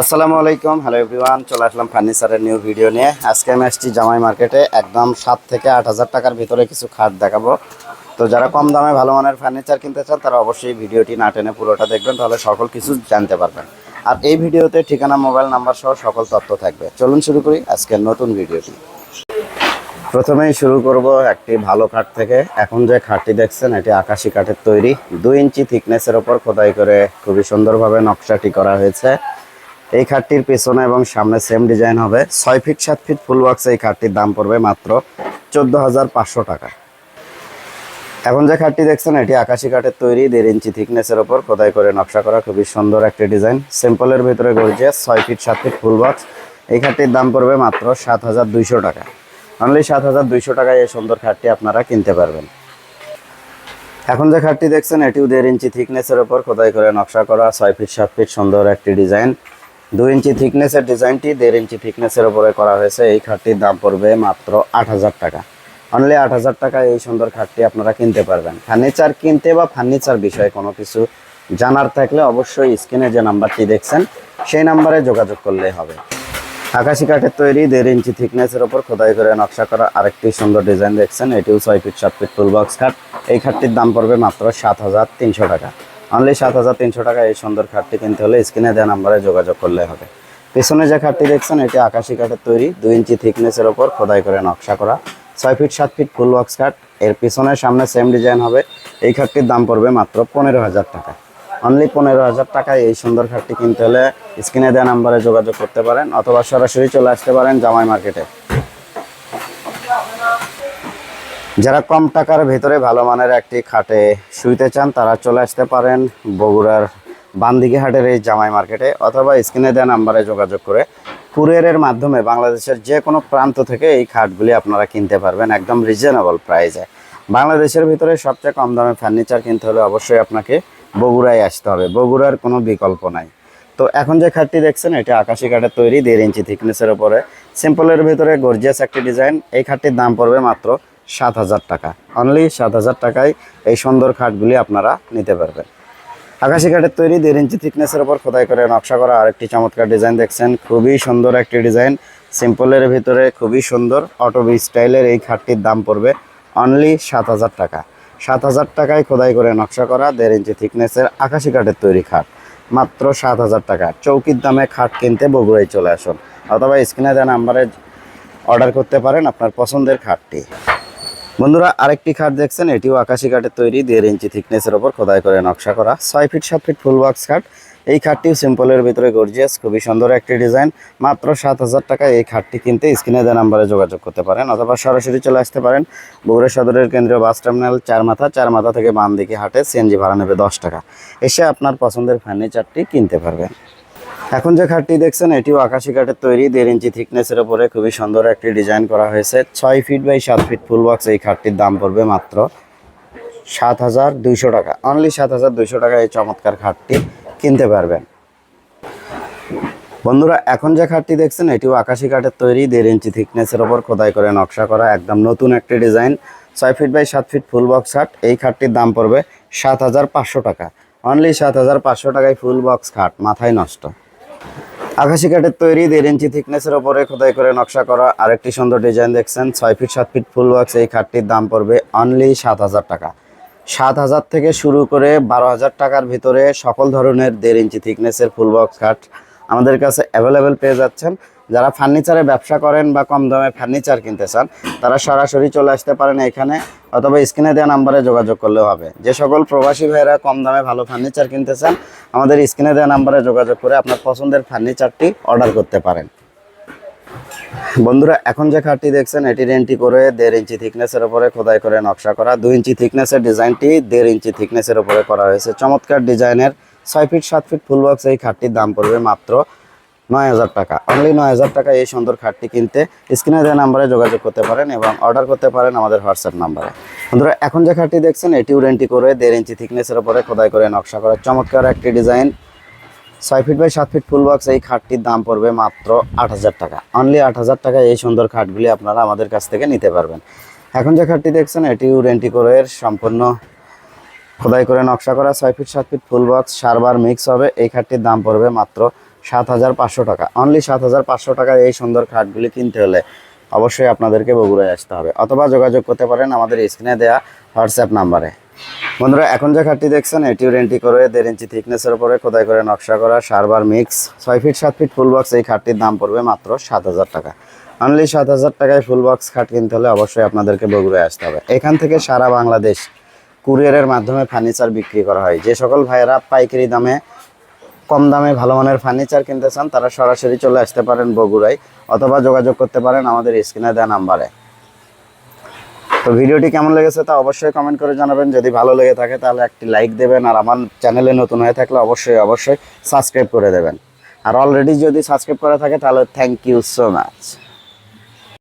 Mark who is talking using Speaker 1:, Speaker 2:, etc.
Speaker 1: আসসালামু আলাইকুম। Hello everyone চলে আসলাম ফার্নিচারের নিউ ভিডিও নিয়ে। আজকে আমি আসছি জামাই মার্কেটে, একদম সাত থেকে আট হাজার টাকার ভিতরে কিছু খাট দেখাবো। তো যারা কম দামে ভালো মানের ফার্নিচার কিনতে চান, তারা অবশ্যই ভিডিওটি না টেনে পুরোটা দেখবেন, তাহলে সকল কিছু জানতে পারবেন। আর এই ভিডিওতে ঠিকানা মোবাইল নাম্বার সহ সকল তথ্য থাকবে। চলুন শুরু করি আজকের নতুন ভিডিওটি। প্রথমেই শুরু করব একটি ভালো খাট থেকে। এখন যে খাটটি দেখছেন, এটি আকাশি কাঠের তৈরি। দুই ইঞ্চি থিকনেসের ওপর খোদাই করে খুবই সুন্দরভাবে নকশাটি করা হয়েছে। এই খাটটির পেছনে এবং সামনে সেম ডিজাইন হবে। ছয় ফিট সাত ফিট ফুল বক্স এই খাটটির দাম পড়বে মাত্র চোদ্দ হাজার পাঁচশো টাকা। এখন যে খাটটি দেখছেন, এটি আকাশি কাঠের তৈরি, দেড় ইঞ্চি থিকনেসের ওপর খোদাই করে নকশা করা, খুবই সুন্দর একটি ডিজাইন সিম্পলের ভিতরে গর্জিয়াস, ছয় ফিট সাত ফিট ফুল বক্স এই খাটটির দাম পড়বে মাত্র সাত হাজার দুইশো টাকা। অনলি সাত হাজার দুইশো টাকায় এই সুন্দর খাটটি আপনারা কিনতে পারবেন। এখন যে খাটটি দেখছেন, এটিও দেড় ইঞ্চি থিকনেসের ওপর খোদাই করে নকশা করা, ছয় ফিট সাত ফিট সুন্দর একটি ডিজাইন দুই ইঞ্চি থিকনেসের ডিজাইনটি দেড় ইঞ্চি থিকনেসের ওপরে করা হয়েছে। এই খাটটির দাম পড়বে মাত্র আট হাজার টাকা। অনলি আট হাজার টাকায় এই সুন্দর খাটটি আপনারা কিনতে পারবেন। ফার্নিচার কিনতে বা ফার্নিচার বিষয়ে কোনো কিছু জানার থাকলে অবশ্যই স্ক্রিনে যে নাম্বারটি দেখছেন, সেই নাম্বারে যোগাযোগ করলেই হবে। আকাশি কাঠের তৈরি দেড় ইঞ্চি থিকনেসের ওপর খোদাই করে নকশা করা আরেকটি সুন্দর ডিজাইন দেখছেন। এটিও ছয় ফিট সাত ফিট ফুল বক্স খাট। এই খাটটির দাম পড়বে মাত্র সাত হাজার তিনশো টাকা। অনলি সাত হাজার তিনশো টাকা এই সুন্দর খাটটি কিনতে হলে স্ক্রিনে দেওয়া নাম্বারে যোগাযোগ করলে হবে। পেছনে যে খাটটি দেখছেন, এটি আকাশি কাঠের তৈরি, দুই ইঞ্চি থিকনেসের ওপর খোদাই করে নকশা করা। ছয় ফিট, সাত ফিট ফুল বক্স খাট। এর পিছনের সামনে সেম ডিজাইন হবে। এই খাটটির দাম পড়বে মাত্র পনেরো হাজার টাকা। অনলি পনেরো হাজার টাকায় এই সুন্দর খাটটি কিনতে হলে স্ক্রিনে দেওয়া নাম্বারে যোগাযোগ করতে পারেন, অথবা সরাসরি চলে আসতে পারেন জামাই মার্কেটে। যারা কম টাকার ভেতরে ভালো মানের একটি খাটে শুইতে চান, তারা চলে আসতে পারেন বগুড়ার বান্দিকে হাটের এই জামাই মার্কেটে অথবা স্ক্রিনে দেওয়া নাম্বারে যোগাযোগ করে কুরিয়ারের মাধ্যমে বাংলাদেশের যে কোনো প্রান্ত থেকে এই খাটগুলি আপনারা কিনতে পারবেন একদম রিজনেবল প্রাইসে বাংলাদেশের ভিতরে সবচেয়ে কম দামে ফার্নিচার কিনতে হলে অবশ্যই আপনাকে বগুড়ায় আসতে হবে। বগুড়ার কোনো বিকল্প নাই। তো এখন যে খাটটি দেখছেন, এটা আকাশি কাঠের তৈরি, দেড় ইঞ্চি থিকনেসের ওপরে সিম্পলের ভিতরে গর্জিয়াস একটি ডিজাইন এই খাটটির দাম পড়বে মাত্র সাত হাজার টাকা। অনলি সাত হাজার টাকায় এই সুন্দর খাটগুলি আপনারা নিতে পারবেন। আকাশি কাঠের তৈরি দেড় ইঞ্চি থিকনেসের ওপর খোদাই করে নকশা করা আরেকটি চমৎকার ডিজাইন দেখছেন। খুবই সুন্দর একটি ডিজাইন। সিম্পলের ভিতরে খুবই সুন্দর অটোবি স্টাইলের এই খাটটির দাম পড়বে অনলি সাত হাজার টাকা। সাত হাজার টাকায় খোদাই করে নকশা করা দেড় ইঞ্চি থিকনেসের আকাশি কাঠের তৈরি খাট। মাত্র সাত হাজার টাকা। চৌকির দামে খাট কিনতে বগুড়ায় চলে আসুন। অথবা স্ক্রিনে দেওয়া নাম্বারে অর্ডার করতে পারেন আপনার পছন্দের খাটটি। বন্ধুরা, আরেকটি খাট দেখছেন, এটিও আকাশি কাঠের তৈরি, দেড় ইঞ্চি থিকনেসের ওপর খোদাই করে নকশা করা। ছয় ফিট সাত ফিট ফুল বক্স খাট। এই খাটটিও সিম্পলের ভিতরে গর্জিয়াস খুবই সুন্দর একটি ডিজাইন মাত্র সাত হাজার টাকায় এই খাটটি কিনতে স্ক্রিনে দেওয়া নাম্বারে যোগাযোগ করতে পারেন অথবা সরাসরি চলে আসতে পারেন বগুড়া সদরের কেন্দ্রীয় বাস টার্মিনাল চার মাথা চার মাথা থেকে বাম দিকে হাটে সিএনজি ভাড়া নেবে দশ টাকা। এসে আপনার পছন্দের ফার্নিচারটি কিনতে পারবেন। এখন যে খাটটি দেখছেন, এটিও আকাশি কাঠের তৈরি। দেড় ইঞ্চি থিকনেসের ওপরে খুবই সুন্দর একটি ডিজাইন করা হয়েছে। ছয় ফিট বাই সাত ফিট ফুল বক্স এই খাটটির দাম পড়বে মাত্র সাত হাজার দুইশো টাকা। অনলি সাত হাজার দুইশো টাকা এই চমৎকার খাটটি কিনতে পারবেন। বন্ধুরা, এখন যে খাটটি দেখছেন, এটিও আকাশি কাঠের তৈরি। দেড় ইঞ্চি থিকনেসের ওপর খোদাই করে নকশা করা একদম নতুন একটি ডিজাইন। ছয় ফিট বাই সাত ফিট ফুল বক্স খাট। এই খাটটির দাম পড়বে সাত হাজার পাঁচশো টাকা। অনলি সাত হাজার পাঁচশো টাকায় ফুল বক্স খাট, মাথায় নষ্ট। আকাশি কাঠের তৈরি, দেড় ইঞ্চি থিকনেসের ওপরে খোদাই করে নকশা করা আরেকটি সুন্দর ডিজাইন দেখছেন। ছয় ফিট সাত ফিট ফুল বক্স এই খাটটির দাম পড়বে অনলি সাত হাজার টাকা। সাত হাজার থেকে শুরু করে বারো হাজার টাকার ভিতরে সকল ধরনের দেড় ইঞ্চি থিকনেসের ফুল বক্স খাট আমাদের কাছে অ্যাভেলেবেল পেয়ে যাচ্ছেন। যারা ফার্নিচারে ব্যবসা করেন বা কম দামে ফার্নিচার কিনতে চান, তারা সরাসরি চলে আসতে পারেন এখানে অথবা স্ক্রিনে দেওয়া নাম্বারে যোগাযোগ করলেও হবে। যে সকল প্রবাসী ভাইয়েরা কম দামে ভালো ফার্নিচার কিনতে চান আমাদের স্ক্রিনে দেওয়া নাম্বারে যোগাযোগ করে আপনার পছন্দের ফার্নিচারটি অর্ডার করতে পারেন। বন্ধুরা, এখন যে খাটটি দেখছেন, এটি রেন্টি করে দেড় ইঞ্চি থিকনেসের উপরে খোদাই করে নকশা করা। দুই ইঞ্চি থিকনেসের ডিজাইনটি দেড় ইঞ্চি থিকনেসের উপরে করা হয়েছে। চমৎকার ডিজাইনের ছয় ফিট, সাত ফিট ফুল বক্স এই খাটটির দাম পড়বে মাত্র নয় হাজার টাকা। অনলি নয় হাজার টাকা এই সুন্দর খাটটি কিনতে স্ক্রিনে দেওয়া নাম্বারে যোগাযোগ করতে পারেন এবং অর্ডার করতে পারেন আমাদের হোয়াটসঅ্যাপ নাম্বারে। বন্ধুরা, এখন যে খাটটি দেখছেন, এটিও রেন্টি করে দেড় ইঞ্চি থিকনেসের উপরে খোদাই করে নকশা করা চমৎকার একটি ডিজাইন ছয় ফিট বাই সাত ফিট ফুল বক্স এই খাটটির দাম পড়বে মাত্র আট হাজার টাকা। অনলি আট হাজার টাকা এই সুন্দর খাটগুলি আপনারা আমাদের কাছ থেকে নিতে পারবেন। এখন যে খাটটি দেখছেন, এটিও রেন্টি করে সম্পূর্ণ খোদাই করে নকশা করা। ছয় ফিট সাত ফিট ফুল বক্স সারবার মিক্স হবে। এই খাটটির দাম পড়বে মাত্র সাত হাজার পাঁচশো টাকা। অনলি সাত হাজার পাঁচশো টাকায় এই সুন্দর খাটগুলি কিনতে হলে অবশ্যই আপনাদেরকে বগুড়ায় আসতে হবে। অথবা যোগাযোগ করতে পারেন আমাদের স্ক্রিনে দেওয়া হোয়াটসঅ্যাপ নাম্বারে। বন্ধুরা, এখন যে খাটটি দেখছেন, এটিও রেন্টি করে দেড় ইঞ্চি থিকনেসের উপরে খোদাই করে নকশা করা সারবার মিক্স, ছয় ফিট, সাত ফিট ফুল বক্স, এই খাটটির দাম পড়বে মাত্র সাত হাজার টাকা। অনলি সাত হাজার টাকায় ফুল বক্স খাট কিনতে হলে অবশ্যই আপনাদেরকে বগুড়ায় আসতে হবে। এখান থেকে সারা বাংলাদেশ কুরিয়ারের মাধ্যমে ফার্নিচার বিক্রি করা হয়। যে সকল ভাইয়েরা পাইকারি দামে কম দামে ভালো মানের ফার্নিচার কিনতে চান, তারা সরাসরি চলে আসতে পারেন বগুড়ায় অথবা যোগাযোগ করতে পারেন আমাদের স্ক্রিনে দেওয়া নাম্বারে। তো ভিডিওটি কেমন লেগেছে তা অবশ্যই কমেন্ট করে জানাবেন। যদি ভালো লেগে থাকে তাহলে একটি লাইক দেবেন, আর আমার চ্যানেলে নতুন হয়ে থাকলে অবশ্যই অবশ্যই সাবস্ক্রাইব করে দেবেন। আর অলরেডি যদি সাবস্ক্রাইব করা থাকে তাহলে থ্যাংক ইউ সো মাচ